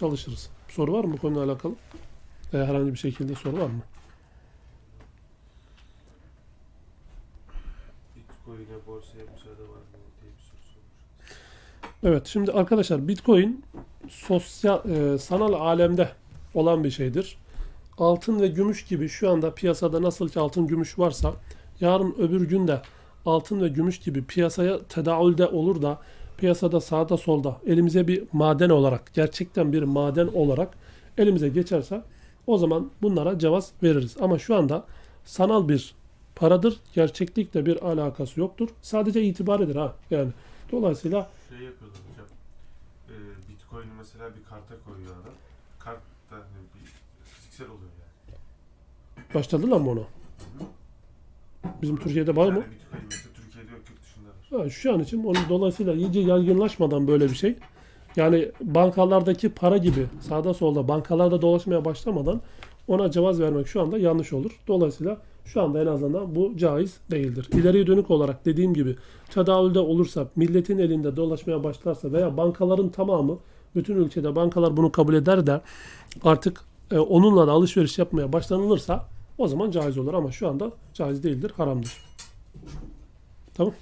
çalışırız. Soru var mı bu konuyla alakalı? Veya herhangi bir şekilde soru var mı? Bitcoin'e borsaya müsaade var mı diye bir soru sormuş. Evet şimdi arkadaşlar Bitcoin sosyal e, sanal alemde olan bir şeydir. Altın ve gümüş gibi şu anda piyasada nasıl ki altın gümüş varsa yarın öbür gün de altın ve gümüş gibi piyasaya tedavülde olur da piyasada sağda solda elimize bir maden olarak gerçekten bir maden olarak elimize geçerse o zaman bunlara cevaz veririz. Ama şu anda sanal bir paradır. Gerçeklikle bir alakası yoktur. Sadece itibarıdır ha. Yani dolayısıyla Şey yapıyorlar hocam. E, Bitcoin'i mesela bir karta koyuyor adam. Kart da hani bir fiziksel oluyor yani. Başladılar mı ona? Bizim Türkiye'de var mı? Bitcoin şu an için onun dolayısıyla iyice yaygınlaşmadan böyle bir şey. Yani bankalardaki para gibi sağda solda bankalarda dolaşmaya başlamadan ona cevaz vermek şu anda yanlış olur. Dolayısıyla şu anda en azından bu caiz değildir. İleriye dönük olarak dediğim gibi tedavülde olursa, milletin elinde dolaşmaya başlarsa veya bankaların tamamı bütün ülkede bankalar bunu kabul eder de artık e, onunla da alışveriş yapmaya başlanılırsa o zaman caiz olur ama şu anda caiz değildir, haramdır. Tamam.